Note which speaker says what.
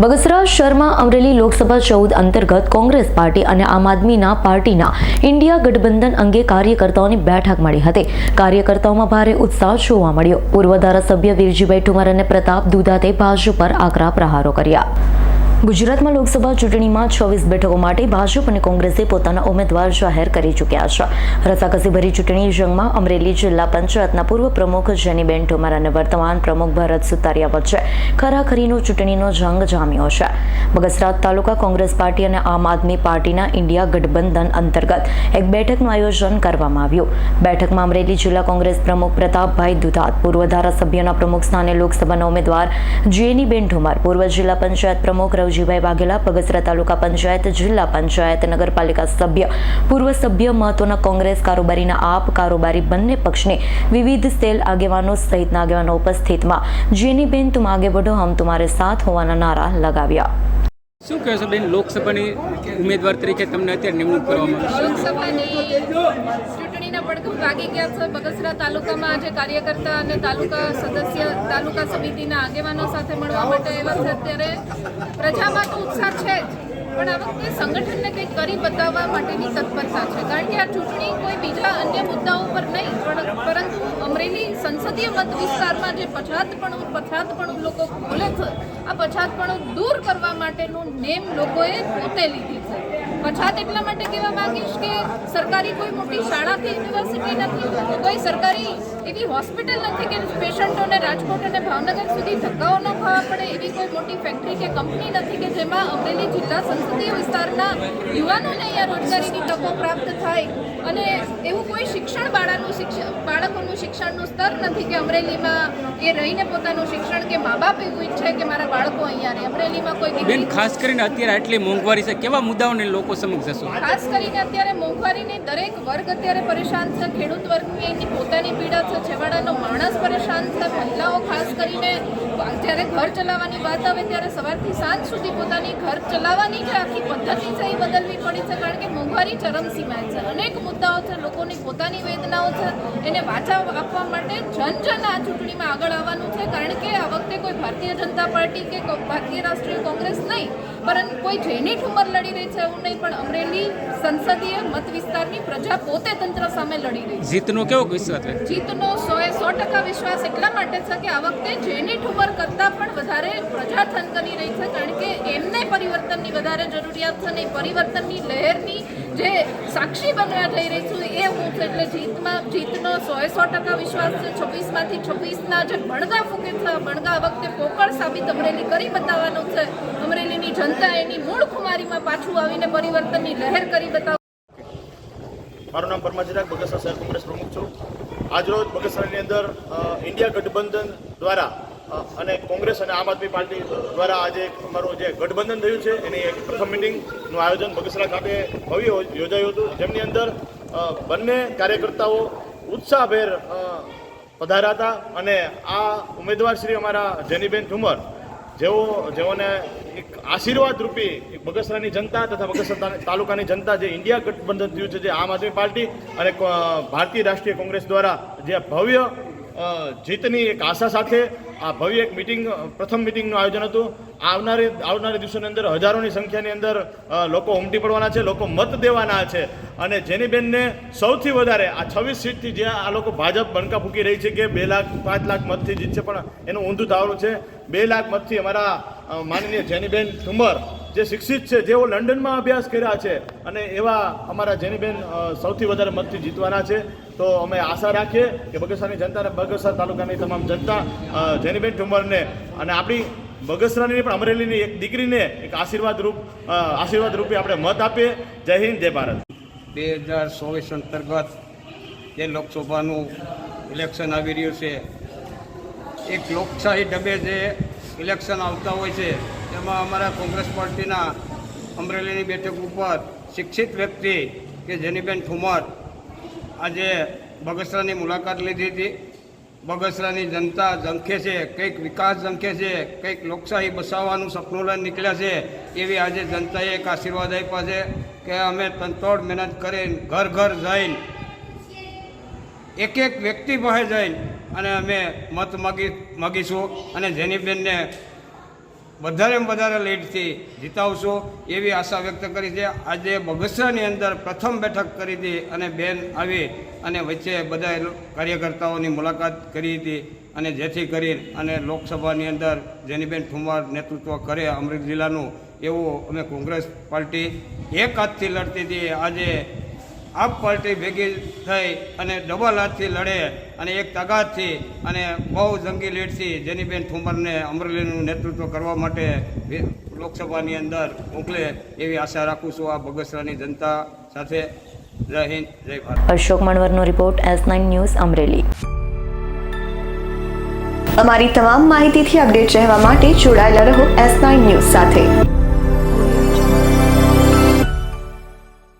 Speaker 1: બગસરા શર્મા અમરેલી લોકસભા ચૌદ અંતર્ગત કોંગ્રેસ પાર્ટી અને આમ આદમીના પાર્ટીના ઇન્ડિયા ગઠબંધન અંગે કાર્યકર્તાઓની બેઠક મળી હતી. કાર્યકર્તાઓમાં ભારે ઉત્સાહ જોવા મળ્યો. પૂર્વ ધારાસભ્ય વીરજીભાઈ ઠુમર અને પ્રતાપ દુધાતે ભાજપ પર આકરા પ્રહારો કર્યા. ગુજરાતમાં લોકસભા ચૂંટણીમાં છવ્વીસ બેઠકો માટે ભાજપ અને કોંગ્રેસે પોતાના ઉમેદવાર જાહેર કરી ચૂક્યા છે. રસાકસીભરી ચૂંટણી જંગમાં અમરેલી જિલ્લા પંચાયતના પૂર્વ પ્રમુખ જેનીબેન ઠુમર અને વર્તમાન પ્રમુખ ભરત સુતારિયા વચ્ચે ખરાખરીનો ચૂંટણીનો જંગ જામ્યો છે. બગસરાત તાલુકા કોંગ્રેસ પાર્ટી અને આમ આદમી પાર્ટીના ઇન્ડિયા ગઠબંધન અંતર્ગત એક બેઠકનું આયોજન કરવામાં આવ્યું. બેઠકમાં અમરેલી જિલ્લા કોંગ્રેસ પ્રમુખ પ્રતાપભાઈ દુધાત, પૂર્વ ધારાસભ્યના પ્રમુખ સ્થાને લોકસભાના ઉમેદવાર જેનીબેન ઠુમર પૂર્વ જિલ્લા પંચાયત પ્રમુખ રવજીભાઈ વાઘેલા બગસરા તાલુકા પંચાયત, જિલ્લા પંચાયત, નગરપાલિકા સભ્ય, પૂર્વ સભ્ય, મહત્વના કોંગ્રેસ કારોબારીના આપ કારોબારી બંને પક્ષને વિવિધ સેલ આગેવાનો સહિતના આગેવાનો ઉપસ્થિતમાં, જેની બેન તુમ આગે વધો હમ તુમારે સાથ હોવાના નારા લગાવ્યા.
Speaker 2: શું કહેશો બેન, લોકસભાની ઉમેદવાર તરીકે તમને અત્યારે નિમણૂક કરવામાં આવી
Speaker 3: લોકસભાની ચૂંટણીના પડઘમ વાગી ગયા છે. બગસરા તાલુકામાં આજે કાર્યકર્તા અને તાલુકા સદસ્ય, તાલુકા સમિતિના આગેવાનો સાથે મળવા માટે આવ્યા છે. અત્યારે પ્રજામાં તો ઉત્સાહ છે જ. પણ આ વખતે સંગઠનને કંઈક કરી બતાવવા માટેની તત્પરતા છે. કારણ કે આ ચૂંટણી કોઈ બીજા અન્ય મુદ્દાઓ પર નહીં, પણ પરંતુ અમરેલી સંસદીય મત વિસ્તારમાં જે પછાતપણું પછાતપણું લોકો ખોલે છે, આ પછાતપણું દૂર કરવા માટેનું નેમ લોકોએ પોતે લીધી છે. પછાત એટલા માટે કહેવા માંગીશ કે સરકારી કોઈ મોટી શાળા કે યુનિવર્સિટી નથી, કોઈ સરકારી એવી હોસ્પિટલ નથી કે પેશન્ટોને રાજકોટ અને ભાવનગર સુધી ધક્કાઓ ન ખાવા પડે, એવી કોઈ મોટી ફેક્ટરી કે કંપની નથી કે જેમાં અમરેલી જિલ્લા સંસદીય વિસ્તારના યુવાનોને અહીંયા રોજગારીની તકો પ્રાપ્ત થાય અને એવું કોઈ શિક્ષણ બાળાનું શિક્ષણ બાળકોનું શિક્ષણનું સ્તર નથી કે અમરેલીમાં એ રહીને પોતાનું શિક્ષણ કે મા બાપ એવું ઈચ્છે કે મારા બાળકો અહીંયા રહે. અમરેલીમાં કોઈ
Speaker 2: બેન ખાસ કરીને અત્યારે આટલી મોંઘવારી છે કેવા મુદ્દાઓને લોકો સમક્ષ જશો?
Speaker 3: ખાસ કરીને અત્યારે મોંઘવારીની દરેક વર્ગ અત્યારે પરેશાન છે. ખેડૂત વર્ગની એની પોતાની પીડા છે. છેવાડાનો માણસ પરેશાન છે. મહિલાઓ ખાસ કરીને જ્યારે ઘર ચલાવવાની વાત આવે ત્યારે સવારથી સાંજ સુધી પોતાની ઘર ચલાવવાની જે આખી પદ્ધતિ છે એ બદલવી પડી છે, કારણ કે મોંઘવારી ચરમસીમાએ છે. અનેક મુદ્દાઓ છે, લોકોની પોતાની વેદનાઓ છે, એને વાચા આપવા માટે જન જન આ ચૂંટણીમાં આગળ આવવાનું છે, કારણ કે આ વખતે કોઈ ભારતીય જનતા પાર્ટી કે ભારતીય રાષ્ટ્રીય કોંગ્રેસ નહીં પરંતુ કોઈ જેની ઠુમર લડી રહી છે એવું નહીં પણ અમરેલી સંસદીય મત વિસ્તારની પ્રજા પોતે તંત્ર સામે લડી રહી છે.
Speaker 2: જીતનો કેવો વિશ્વાસ છે?
Speaker 3: જીતનો સો એ સો ટકા વિશ્વાસ એટલા માટે છે કે આ વખતે જેની ઠુમર કરતાં પણ વધારે પ્રજા થન કરી રહી છે કારણ કે વધારે જરૂરિયાત છે નહીં પરિવર્તનની લહેરની જે સાક્ષી બનવા જઈ રહી છું એ હું છું. એટલે જીતમાં, જીતનો સોએ સો ટકા વિશ્વાસ છે. છવ્વીસમાંથી છવ્વીસના જે ભણગા ફૂકે છે ભણગા વખતે પોકળ સાબિત અમરેલી કરી બતાવવાનું છે. અમરેલીની જનતા એની મૂળ ખુમારીમાં પાછું આવીને પરિવર્તનની લહેર કરી બતાવ
Speaker 4: મારું નામ પરમા ચિરાગ બગસરા શહેર કોંગ્રેસ પ્રમુખ છું. આજરોજ બગસરાની અંદર ઇન્ડિયા ગઠબંધન દ્વારા અને કોંગ્રેસ અને આમ આદમી પાર્ટી દ્વારા આજે અમારું જે ગઠબંધન થયું છે, એની એક પ્રથમ મિટિંગનું આયોજન બગસરા ખાતે ભવ્ય યોજાયું હતું. જેમની અંદર બંને કાર્યકર્તાઓ ઉત્સાહભેર પધાર્યા હતા અને આ ઉમેદવાર શ્રી અમારા જેનીબેન ઠુમર, જેઓ, જેઓને એક આશીર્વાદ રૂપી બગસરાની જનતા તથા બગસરા તાલુકાની જનતા જે ઇન્ડિયા ગઠબંધન થયું છે, જે આમ આદમી પાર્ટી અને ભારતીય રાષ્ટ્રીય કોંગ્રેસ દ્વારા જે ભવ્ય જીતની એક આશા સાથે આ ભવ્ય એક મિટિંગ પ્રથમ મિટિંગનું આયોજન હતું. આવનારી આવનારી દિવસોની અંદર હજારોની સંખ્યાની અંદર લોકો ઉમટી પડવાના છે, લોકો મત દેવાના છે. અને જેની બેનને સૌથી વધારે, આ છવ્વીસ સીટથી જે આ લોકો ભાજપ બણકા ફૂકી રહી છે કે બે લાખ, પાંચ લાખ મતથી જીતશે, પણ એનું ઊંધું ધાવરું છે. બે લાખ મતથી અમારા માનનીય જેનીબેન ઠુમર જે શિક્ષિત છે, જેઓ લંડનમાં અભ્યાસ કર્યા છે અને એવા અમારા જેનીબેન સૌથી વધારે મતથી જીતવાના છે, તો અમે આશા રાખીએ કે બગસરાની જનતા અને બગસરા તાલુકાની તમામ જનતા જેનીબેન ઠુંબરને અને આપણી બગસરાની પણ અમરેલીની એક દીકરીને એક આશીર્વાદ રૂપ આશીર્વાદ રૂપે આપણે મત આપીએ. જય હિન્દ, જય ભારત.
Speaker 5: બે હજાર ચોવીસ અંતર્ગત જે લોકસભાનું ઇલેક્શન આવી રહ્યું છે, એક લોકશાહી ઢબે જે ઇલેક્શન આવતા હોય છે તેમાં અમારા કોંગ્રેસ પાર્ટીના અમરેલીની બેઠક ઉપર શિક્ષિત વ્યક્તિ કે જેનીબેન ઠુમર આજે બગસરાની મુલાકાત લીધી હતી. બગસરાની જનતા ઝંખે છે, કંઈક વિકાસ ઝંખે છે, કંઈક લોકશાહી બસાવવાનું સપનું લઈને નીકળ્યા છે એવી આજે જનતાએ એક આશીર્વાદ આપ્યા છે કે અમે તનતોડ મહેનત કરીને ઘર ઘર જઈને એક એક વ્યક્તિ પાસે જઈને અને અમે મત માગી માગીશું અને જેની બેનને વધારેમાં વધારે લીડથી જીતાવશો એવી આશા વ્યક્ત કરી છે. આજે બગસરાની અંદર પ્રથમ બેઠક કરી હતી અને બેન આવી અને વચ્ચે બધા કાર્યકર્તાઓની મુલાકાત કરી હતી અને જેથી કરી અને લોકસભાની અંદર જેનીબેન ઠુમાર નેતૃત્વ કરે અમરેલી જિલ્લાનું, એવું અમે કોંગ્રેસ પાર્ટી એક હાથથી લડતી હતી. આજે આપ પાર્ટી ભેગી થઈ અને ડબલ હાથથી લડે અને એક તાકાતથી અને બહુ જંગી લીડથી જેનીબેન ઠુમરને અમરેલીનું નેતૃત્વ કરવા માટે લોકસભાની અંદર મોકલે એવી આશા રાખું છું આ બગસરાની જનતા સાથે. જય હિન્દ જય Bharat.
Speaker 1: Ashok મણવરનો report S nine news Amreli.
Speaker 6: અમારી તમામ માહિતીથી અપડેટ રહેવા માટે જોડાયેલા રહો એસ નાઇન ન્યૂઝ સાથે.